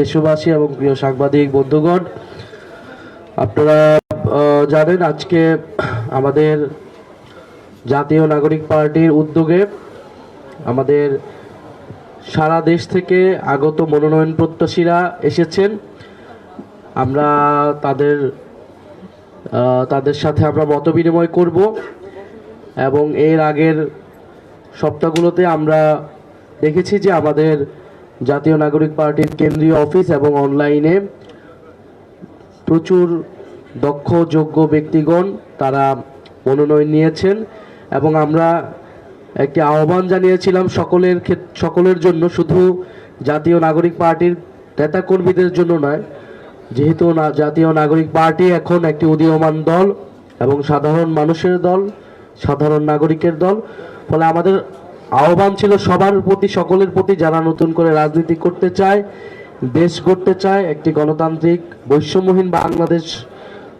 দেশবাসী এবং প্রিয় সাংবাদিক, বন্ধুগণ, আপনারা জানেন আজকে আমাদের জাতীয় নাগরিক পার্টির উদ্যোগে আমাদের সারা দেশ থেকে আগত মনোনয়ন প্রত্যাশীরা এসেছেন। আমরা তাদের তাদের সাথে আমরা মত বিনিময় করব এবং এর আগের সপ্তাহগুলোতে আমরা দেখেছি যে আমাদের জাতীয় নাগরিক পার্টির কেন্দ্রীয় অফিস এবং অনলাইনে প্রচুর দক্ষ, যোগ্য ব্যক্তিগণ তারা মনোনয়ন নিয়েছেন এবং আমরা একটি আহ্বান জানিয়েছিলাম সকলের সকলের জন্য শুধু জাতীয় নাগরিক পার্টির নেতাকর্মীদের জন্য নয়, যেহেতু না, জাতীয় নাগরিক পার্টি এখন একটি উদীয়মান দল এবং সাধারণ মানুষের দল, সাধারণ নাগরিকের দল। ফলে আমাদের আহ্বান ছিল সবার প্রতি, সকলের প্রতি যারা নতুন করে রাজনীতি করতে চায়, দেশ গড়তে চায়, একটি গণতান্ত্রিক বৈষম্যহীন বাংলাদেশ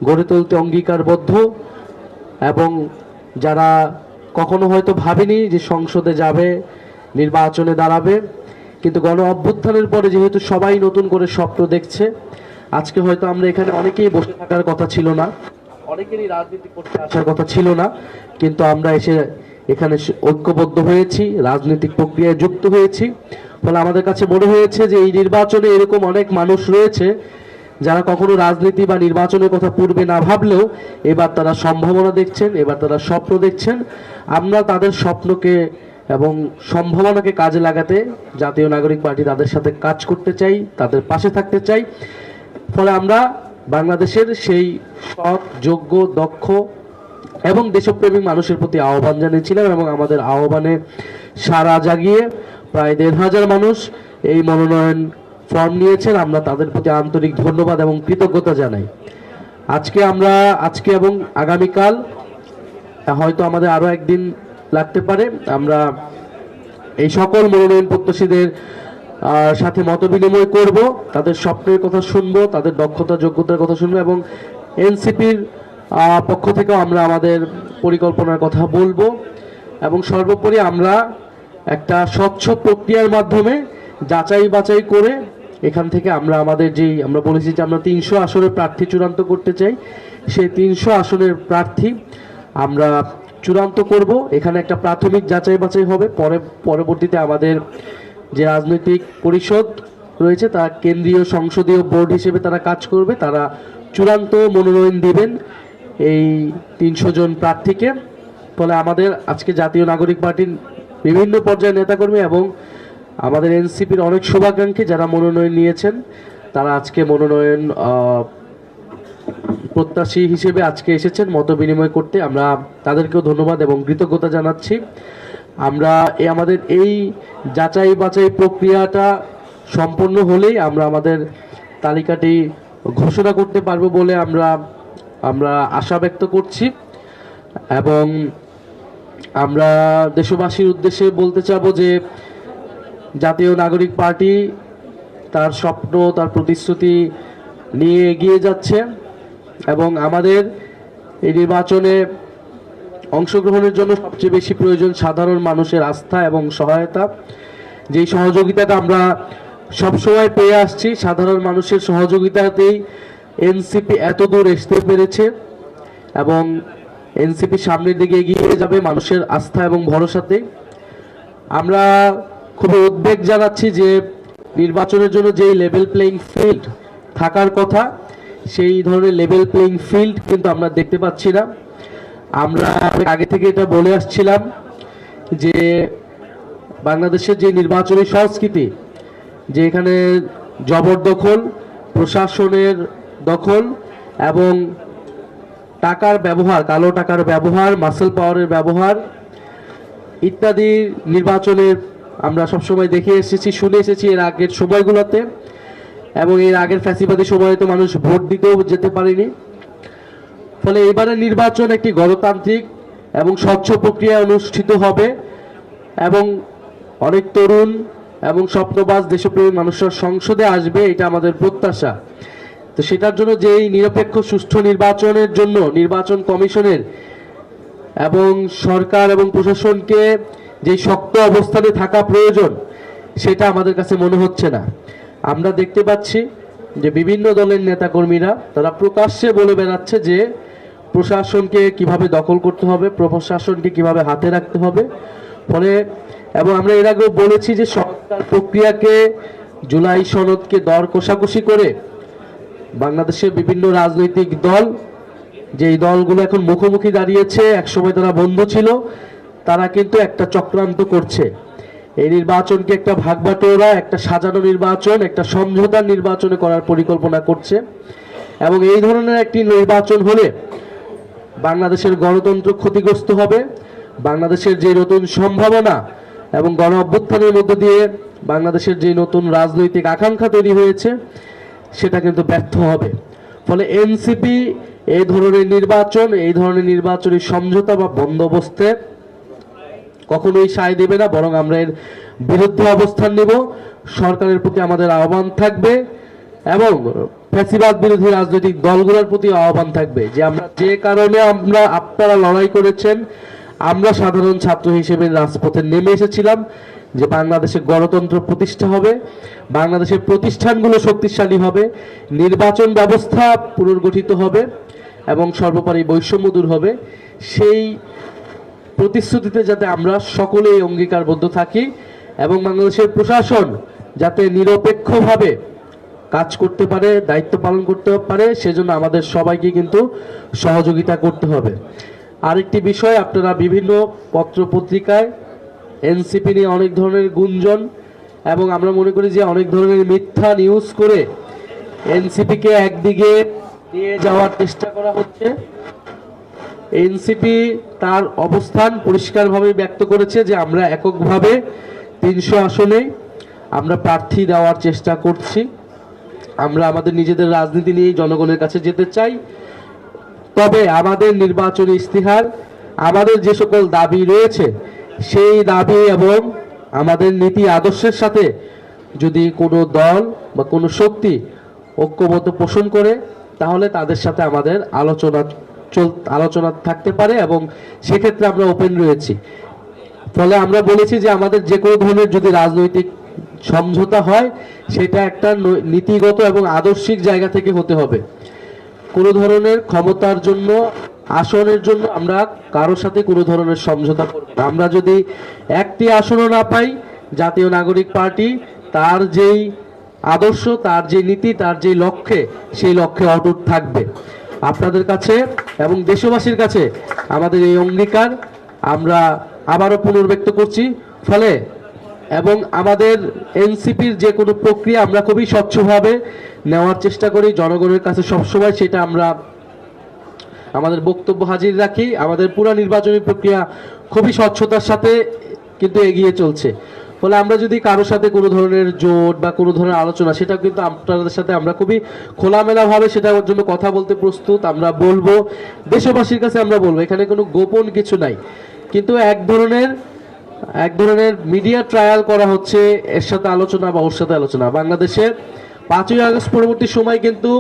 গড়ে তুলতে অঙ্গীকারবদ্ধ এবং যারা কখনো হয়তো ভাবেনি যে সংসদে যাবে, নির্বাচনে দাঁড়াবে, কিন্তু গণ অভ্যুত্থানের পরে যেহেতু সবাই নতুন করে স্বপ্ন দেখছে, আজকে হয়তো আমরা এখানে অনেকেই বসে থাকার কথা ছিল না, অনেকেরই রাজনীতি করতে আসার কথা ছিল না, কিন্তু আমরা এসে এখানে ঐক্যবদ্ধ হয়েছি, রাজনৈতিক প্রক্রিয়ায় যুক্ত হয়েছি। ফলে আমাদের কাছে মনে হয়েছে যে এই নির্বাচনে এরকম অনেক মানুষ রয়েছে যারা কখনো রাজনীতি বা নির্বাচনের কথা পূর্বে না ভাবলেও এবার তারা সম্ভাবনা দেখছেন, এবার তারা স্বপ্ন দেখছেন। আমরা তাদের স্বপ্নকে এবং সম্ভাবনাকে কাজে লাগাতে জাতীয় নাগরিক পার্টি তাদের সাথে কাজ করতে চাই, তাদের পাশে থাকতে চাই। ফলে আমরা বাংলাদেশের সেই সৎ, যোগ্য, দক্ষ এবং দেশপ্রেমিক মানুষের প্রতি আহ্বান জানিয়েছিলাম এবং আমাদের আহ্বানে সারা জাগিয়ে প্রায় দেড় হাজার মানুষ এই মনোনয়ন ফর্ম নিয়েছেন। আমরা তাদের প্রতি আন্তরিক ধন্যবাদ এবং কৃতজ্ঞতা জানাই। আজকে আমরা, আজকে এবং আগামীকাল, হয়তো আমাদের আরও একদিন লাগতে পারে, আমরা এই সকল মনোনয়ন প্রত্যাশীদের সাথে মত বিনিময় করব, তাদের স্বপ্নের কথা শুনব, তাদের দক্ষতা, যোগ্যতার কথা শুনব এবং এনসিপির পক্ষ থেকেও আমরা আমাদের পরিকল্পনার কথা বলব। এবং সর্বোপরি আমরা একটা স্বচ্ছ প্রক্রিয়ার মাধ্যমে যাচাই বাছাই করে এখান থেকে আমরা আমাদের যেই আমরা বলেছি যে আমরা তিনশো আসনের প্রার্থী চূড়ান্ত করতে চাই। সেই তিনশো আসনের প্রার্থী আমরা চূড়ান্ত করব। এখানে একটা প্রাথমিক যাচাই বাছাই হবে। পরে, পরবর্তীতে আমাদের যে রাজনৈতিক পরিষদ রয়েছে তা কেন্দ্রীয় সংসদীয় বোর্ড হিসেবে তারা কাজ করবে। তারা চূড়ান্ত মনোনয়ন দিবেন। এই তিনশো জন প্রার্থীকে। ফলে আমাদের আজকে জাতীয় নাগরিক পার্টির বিভিন্ন পর্যায়ের নেতাকর্মী এবং আমাদের এনসিপির অনেক শুভাকাঙ্ক্ষী যারা মনোনয়ন নিয়েছেন, তারা আজকে মনোনয়ন প্রত্যাশী হিসেবে আজকে এসেছেন, মত বিনিময় করতে। আমরা তাদেরকেও ধন্যবাদ এবং কৃতজ্ঞতা জানাচ্ছি। আমরা এই আমাদের এই যাচাই বাছাই প্রক্রিয়াটা সম্পন্ন হলেই আমরা আমাদের তালিকাটি ঘোষণা করতে পারব বলে আমরা আমরা আশা ব্যক্ত করছি এবং আমরা দেশবাসীর উদ্দেশ্যে বলতে চাব যে জাতীয় নাগরিক পার্টি তার স্বপ্ন, তার প্রতিশ্রুতি নিয়ে এগিয়ে যাচ্ছে এবং আমাদের এই নির্বাচনে অংশগ্রহণের জন্য সবচেয়ে বেশি প্রয়োজন সাধারণ মানুষের আস্থা এবং সহায়তা। যেই সহযোগিতাটা আমরা সবসময় পেয়ে আসছি, সাধারণ মানুষের সহযোগিতাতেই এনসিপি এত দূর আসতে পেরেছে এবং এনসিপি সামনের দিকে এগিয়ে যাবে মানুষের আস্থা এবং ভরসাতে। আমরা খুবই উদ্বেগ জানাচ্ছি যে নির্বাচনের জন্য যেই লেভেল প্লেইং ফিল্ড থাকার কথা, সেই ধরনের লেভেল প্লেইং ফিল্ড কিন্তু আমরা দেখতে পাচ্ছি না। আমরা আগে থেকে এটা বলে আসছিলাম যে বাংলাদেশের যে নির্বাচনী সংস্কৃতি, যে এখানে জবরদখল, প্রশাসনের দখল এবং টাকার ব্যবহার, কালো টাকার ব্যবহার মাসেল পাওয়ারের ব্যবহার ইত্যাদি নির্বাচনের আমরা সবসময় দেখে এসেছি, শুনে এসেছি এর আগের সময়গুলোতে এবং এর আগের ফ্যাসিবাদী সময়ে তো মানুষ ভোট দিতেও যেতে পারেনি। ফলে এবারের নির্বাচন একটি গণতান্ত্রিক এবং স্বচ্ছ প্রক্রিয়ায় অনুষ্ঠিত হবে এবং অনেক তরুণ এবং স্বপ্নবাস দেশপ্রেমী মানুষরা সংসদে আসবে, এটা আমাদের প্রত্যাশা। তো সেটার জন্য যেই নিরপেক্ষ, সুষ্ঠু নির্বাচনের জন্য নির্বাচন কমিশনের এবং সরকার এবং প্রশাসনকে যে শক্ত অবস্থানে থাকা প্রয়োজন, সেটা আমাদের কাছে মনে হচ্ছে না। আমরা দেখতে পাচ্ছি যে বিভিন্ন দলের নেতাকর্মীরা, তারা প্রকাশ্যে বলে বেড়াচ্ছে যে প্রশাসনকে কীভাবে দখল করতে হবে, প্রশাসনকে কীভাবে হাতে রাখতে হবে। ফলে, এবং আমরা এর আগেও বলেছি যে সরকার প্রক্রিয়াকে জুলাই সনদকে দর কষাকষি করে বাংলাদেশের বিভিন্ন রাজনৈতিক দল যে দলগুলো এখন মুখোমুখি দাঁড়িয়েছে, একসময় তারা বন্ধু ছিল, তারা কিন্তু একটা চক্রান্ত করছে। এই নির্বাচনকে একটা ভাগবাটোরা, একটা সাজানো নির্বাচন, একটা সমঝোতার নির্বাচনে করার পরিকল্পনা করছে। এবং এই ধরনের একটি নির্বাচন হলে বাংলাদেশের গণতন্ত্র ক্ষতিগ্রস্ত হবে, বাংলাদেশের যে নতুন সম্ভাবনা এবং গণ অভ্যুত্থানের মধ্য দিয়ে বাংলাদেশের যে নতুন রাজনৈতিক আকাঙ্ক্ষা তৈরি হয়েছে সেটা কিন্তু ব্যর্থ হবে। ফলে এনসিপি এই ধরনের নির্বাচন, এই ধরনের নির্বাচনী সমঝোতা বা বন্দোবস্তে কখনোই সায় দেবে না, বরং আমরা এর বিরুদ্ধে অবস্থান নেব। সরকারের প্রতি আমাদের আহ্বান থাকবে এবং ফ্যাসিবাদ বিরোধী রাজনৈতিক দলগুলোর প্রতি আহ্বান থাকবে যে আমরা যে কারণে আমরা আপনারা লড়াই করেছেন, আমরা সাধারণ ছাত্র হিসেবে রাজপথে নেমে এসেছিলাম। যে বাংলাদেশে গণতন্ত্র প্রতিষ্ঠা হবে, বাংলাদেশের প্রতিষ্ঠানগুলো শক্তিশালী হবে, নির্বাচন ব্যবস্থা পুনর্গঠিত হবে, এবং সর্বোপরি বৈষম্য দূর হবে, সেই প্রতিশ্রুতিতে যাতে আমরা সকলেই অঙ্গীকারবদ্ধ থাকি এবং বাংলাদেশের প্রশাসন যাতে নিরপেক্ষভাবে কাজ করতে পারে, দায়িত্ব পালন করতে পারে, সেজন্য আমাদের সবাইকে কিন্তু সহযোগিতা করতে হবে। আরেকটি বিষয়, আপনারা বিভিন্ন পত্র পত্রিকায় এনসিপি নিয়ে অনেক ধরনের গুঞ্জন এবং আমরা মনে করি যে অনেক ধরনের মিথ্যা নিউজ করে এনসিপিকে একদিকে নিয়ে যাওয়ার চেষ্টা করা হচ্ছে। এনসিপি তার অবস্থান পরিষ্কারভাবে ব্যক্ত করেছে যে আমরা এককভাবে তিনশো আসনে আমরা প্রার্থী দেওয়ার চেষ্টা করছি। আমরা আমাদের নিজেদের রাজনীতি নিয়ে জনগণের কাছে যেতে চাই। তবে আমাদের নির্বাচনী ইস্তিহার আমাদের যে সকল দাবি রয়েছে সেই দাবি এবং আমাদের নীতি আদর্শের সাথে যদি কোনো দল বা কোনো শক্তি ঐক্যবদ্ধ পোষণ করে, তাহলে তাদের সাথে আমাদের আলোচনা চল, আলোচনা থাকতে পারে এবং সেক্ষেত্রে আমরা ওপেন রয়েছি। ফলে আমরা বলেছি যে আমাদের যে কোনো ধরনের যদি রাজনৈতিক সমঝোতা হয়, সেটা একটা নীতিগত এবং আদর্শিক জায়গা থেকে হতে হবে। কোনো ধরনের ক্ষমতার জন্য আসনের জন্য আমরা কারোর সাথে কোনো ধরনের সমঝোতা করব না। আমরা যদি একটি আসনও না পাই, জাতীয় নাগরিক পার্টি, তার যেই আদর্শ, তার যে নীতি, তার যে লক্ষ্যে, সেই লক্ষ্যে অটুট থাকবে। আপনাদের কাছে এবং দেশবাসীর কাছে আমাদের এই অঙ্গীকার আমরা আবারও পুনর্ব্যক্ত করছি। ফলে এবং আমাদের এনসিপির যে কোনো প্রক্রিয়া আমরা খুবই স্বচ্ছভাবে নেওয়ার চেষ্টা করি। জনগণের কাছে সবসময় সেটা আমরা আমাদের বক্তব্য হাজির রাখি। আমাদের পুরো নির্বাচনী প্রক্রিয়া খুবই স্বচ্ছতার সাথে কিন্তু এগিয়ে চলছে। ফলে আমরা যদি কারোর সাথে কোনো ধরনের জোট বা কোনো ধরনের আলোচনা সেটা কিন্তু আপনাদের সাথে আমরা খুবই খোলামেলাভাবে সেটার জন্য কথা বলতে প্রস্তুত, আমরা বলব। দেশবাসীর কাছে আমরা বলব, এখানে কোনো গোপন কিছু নাই। কিন্তু এক ধরনের এক ধরনের মিডিয়া ট্রায়াল করা হচ্ছে এর সাথে আলোচনা বা ওর সাথে আলোচনা। বাংলাদেশের পাঁচই আগস্ট পরবর্তী সময় কিন্তু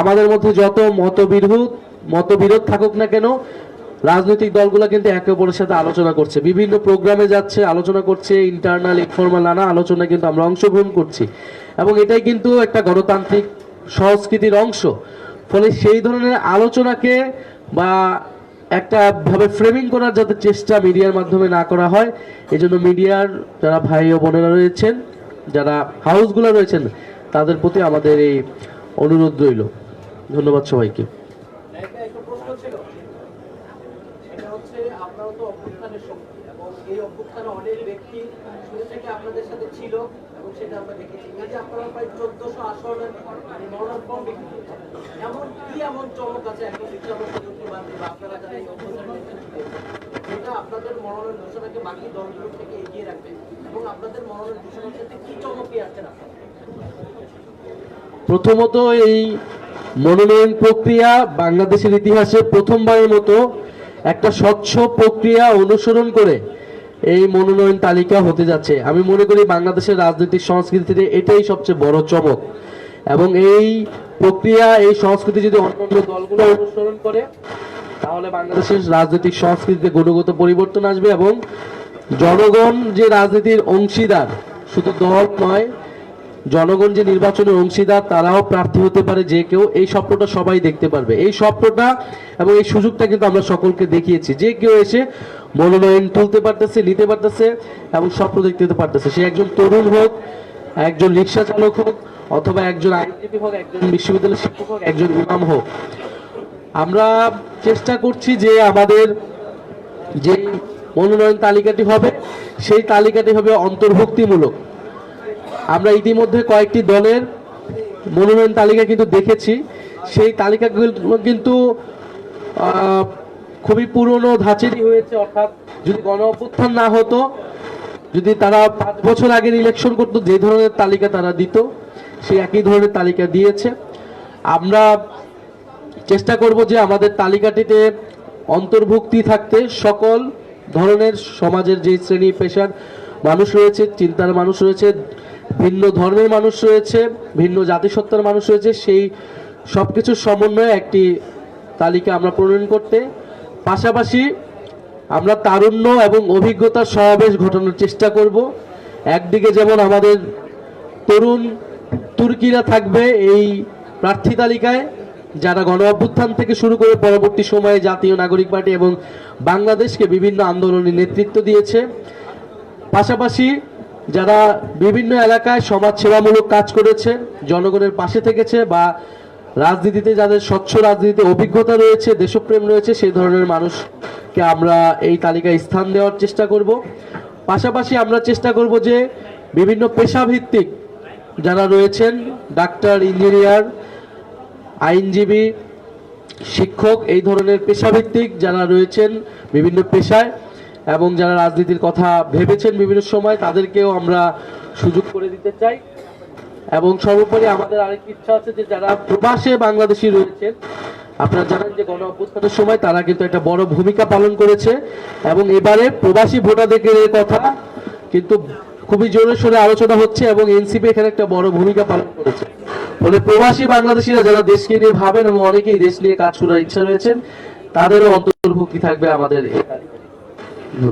আমাদের মধ্যে যত মতবিরোধ মতবিরোধ থাকুক না কেন, রাজনৈতিক দলগুলো কিন্তু একে অপরের সাথে আলোচনা করছে। বিভিন্ন প্রোগ্রামে যাচ্ছে, আলোচনা করছে ইন্টারনাল ইনফর্মাল নানা আলোচনা কিন্তু আমরা অংশগ্রহণ করছি। এবং এটাই কিন্তু একটা গণতান্ত্রিক সংস্কৃতির অংশ। ফলে সেই ধরনের আলোচনাকে বা একটা ভাবে ফ্রেমিং করার যাতে চেষ্টা মিডিয়ার মাধ্যমে না করা হয় এই জন্য মিডিয়ার যারা ভাই ও বোনেরা রয়েছেন, যারা হাউসগুলো রয়েছেন, তাদের প্রতি আমাদের এই অনুরোধ রইল। ধন্যবাদ সবাইকে একটা একটা প্রশ্ন ছিল এটা হচ্ছে আপনারা তো অভ্যুত্থানের শক্তি এবং এই অভ্যুত্থানে অনেক ব্যক্তি শুরু থেকে আপনাদের সাথে ছিল এবং সেটা আমরা দেখেছি এই যে আপনারা প্রায় চোদ্দশো আসনের প্রথমত এই মনোনয়ন প্রক্রিয়া বাংলাদেশের ইতিহাসে প্রথমবারের মতো একটা স্বচ্ছ প্রক্রিয়া অনুসরণ করে এই মনোনয়ন তালিকা হতে যাচ্ছে। আমি মনে করি বাংলাদেশের রাজনৈতিক সংস্কৃতিতে এটাই সবচেয়ে বড় চমক। এবং এই প্রক্রিয়া, এই সংস্কৃতি যদি অন্যান্য দলগুলো অনুসরণ করে, তাহলে বাংলাদেশের রাজনৈতিক সংস্কৃতিতে গুণগত পরিবর্তন আসবে এবং জনগণ যে রাজনীতির অংশীদার, শুধু দল নয়, জনগণ যে নির্বাচনের অংশীদার, তারাও প্রার্থী হতে পারে যে কেউ। এই স্বপ্নটা সবাই দেখতে পারবে। এই স্বপ্নটা এবং এই সুযোগটা কিন্তু আমরা সকলকে দেখিয়েছি। যে কেউ এসে মনোনয়ন তুলতে পারতেছে, নিতে পারতেছে এবং স্বপ্ন দেখতে পারতেছে। সে একজন তরুণ হোক, একজন রিক্সা চালক হোক অথবা একজন আইনজীবী হোক একজন বিশ্ববিদ্যালয়ের শিক্ষক হোক একজন ইমাম হোক। আমরা চেষ্টা করছি যে আমাদের যে মনোনয়ন তালিকাটি হবে, সেই তালিকাটি হবে অন্তর্ভুক্তিমূলক। আমরা ইতিমধ্যে কয়েকটি দলের মনোনয়ন তালিকা কিন্তু দেখেছি। সেই তালিকাগুলো কিন্তু খুবই পুরনো ধাঁচেরই হয়েছে, অর্থাৎ যদি গণ অভ্যুত্থান না হতো, যদি তারা পাঁচ বছর আগের ইলেকশন করতো, যে ধরনের তালিকা তারা দিত। সেই একই ধরনের তালিকা দিয়েছে। আমরা চেষ্টা করব যে আমাদের তালিকাটিতে অন্তর্ভুক্তি থাকতে সকল ধরনের সমাজের যে শ্রেণি, পেশার মানুষ রয়েছে, চিন্তার মানুষ রয়েছে, ভিন্ন ধর্মের মানুষ রয়েছে, ভিন্ন জাতিসত্তার মানুষ রয়েছে, সেই সব কিছুর সমন্বয়ে একটি তালিকা আমরা প্রণয়ন করতে। পাশাপাশি আমরা তারুণ্য এবং অভিজ্ঞতার সমাবেশ ঘটানোর চেষ্টা করব। একদিকে যেমন আমাদের তরুণ তুর্কিরা থাকবে এই প্রার্থী তালিকায়, যারা গণ অভ্যুত্থান থেকে শুরু করে পরবর্তী সময়ে জাতীয় নাগরিক পার্টি এবং বাংলাদেশকে বিভিন্ন আন্দোলনে নেতৃত্ব দিয়েছে। পাশাপাশি যারা বিভিন্ন এলাকায় সমাজ সেবামূলক কাজ করেছে, জনগণের পাশে থেকেছে বা রাজনীতিতে যাদের স্বচ্ছ রাজনীতিতে অভিজ্ঞতা রয়েছে, দেশপ্রেম রয়েছে সেই ধরনের মানুষকে আমরা এই তালিকায় স্থান দেওয়ার চেষ্টা করব। পাশাপাশি আমরা চেষ্টা করব যে বিভিন্ন পেশাভিত্তিক যারা রয়েছেন, ডাক্তার, ইঞ্জিনিয়ার, আইনজীবী, শিক্ষক, এই ধরনের পেশাভিত্তিক যারা রয়েছেন বিভিন্ন পেশায় এবং যারা রাজনীতির কথা ভেবেছেন বিভিন্ন সময়, তাদেরকেও আমরা সুযোগ করে দিতে চাই। এবং সর্বোপরি আমাদের আরেকটি ইচ্ছা আছে যে যারা প্রবাসে বাংলাদেশি রয়েছেন, আপনারা জানেন যে গণ অভ্যুত্থানের সময় তারা কিন্তু একটা বড় ভূমিকা পালন করেছে। এবং এবারে প্রবাসী ভোটাধিকারের কথা কিন্তু খুবই জোরে সোরে আলোচনা হচ্ছে এবং এনসিপি এখানে একটা বড় ভূমিকা পালন করেছে। ফলে প্রবাসী বাংলাদেশিরা যারা দেশকে নিয়ে ভাবেন এবং অনেকেই দেশ নিয়ে কাজ করার ইচ্ছা রয়েছেন, তাদেরও অন্তর্ভুক্তি থাকবে আমাদের না,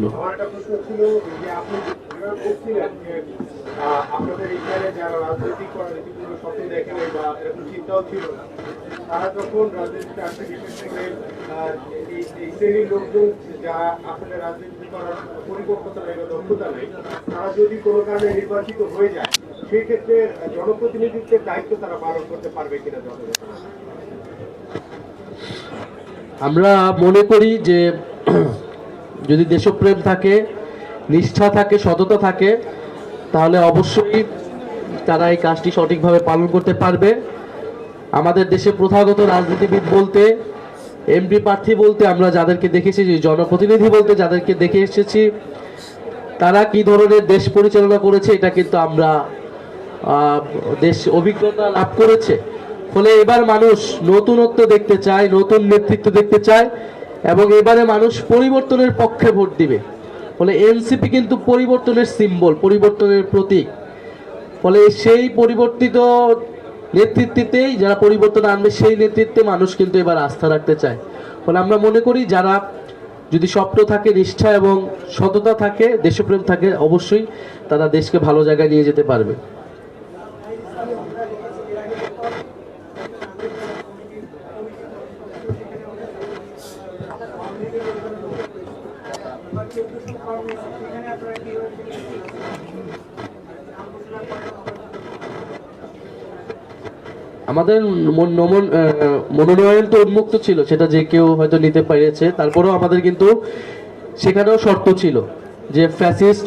তারা যখন রাজনীতিতে আসে বিশেষ করে এই- এই শ্রেণির লোকজন যারা আসলে রাজনীতি করার পরিপক্কতা নেই বা দক্ষতা নেই তারা যদি কোনো কারণে নির্বাচিত হয়ে যায় সেই ক্ষেত্রে জনপ্রতিনিধিত্বের দায়িত্ব তারা পালন করতে পারবে কিনা জনগণ আমরা মনে করি যে যদি দেশপ্রেম থাকে, নিষ্ঠা থাকে, সততা থাকে, তাহলে অবশ্যই তারা এই কাজটি সঠিকভাবে পালন করতে পারবে। আমাদের দেশে প্রথাগত রাজনীতিবিদ বলতে এমপি প্রার্থী বলতে আমরা যাদেরকে দেখেছি জনপ্রতিনিধি বলতে যাদেরকে দেখে এসেছি, তারা কি ধরনের দেশ পরিচালনা করেছে, এটা কিন্তু আমরা দেশ অভিজ্ঞতা লাভ করেছে। ফলে এবার মানুষ নতুনত্ব দেখতে চায়, নতুন নেতৃত্ব দেখতে চায় এবং এবারে মানুষ পরিবর্তনের পক্ষে ভোট দিবে। ফলে এনসিপি কিন্তু পরিবর্তনের সিম্বল, পরিবর্তনের প্রতীক। ফলে সেই পরিবর্তিত নেতৃত্বেই যারা পরিবর্তন আনবে, সেই নেতৃত্বে মানুষ কিন্তু এবার আস্থা রাখতে চায়। ফলে আমরা মনে করি যারা যদি স্বপ্ন থাকে, নিষ্ঠা এবং সততা থাকে, দেশপ্রেম থাকে, অবশ্যই তারা দেশকে ভালো জায়গায় নিয়ে যেতে পারবে। আমাদের মন- মনোনয়ন তো উন্মুক্ত ছিল, সেটা যে কেউ হয়তো নিতে পেরেছে। তারপরেও আমাদের কিন্তু সেখানেও শর্ত ছিল যে ফ্যাসিস্ট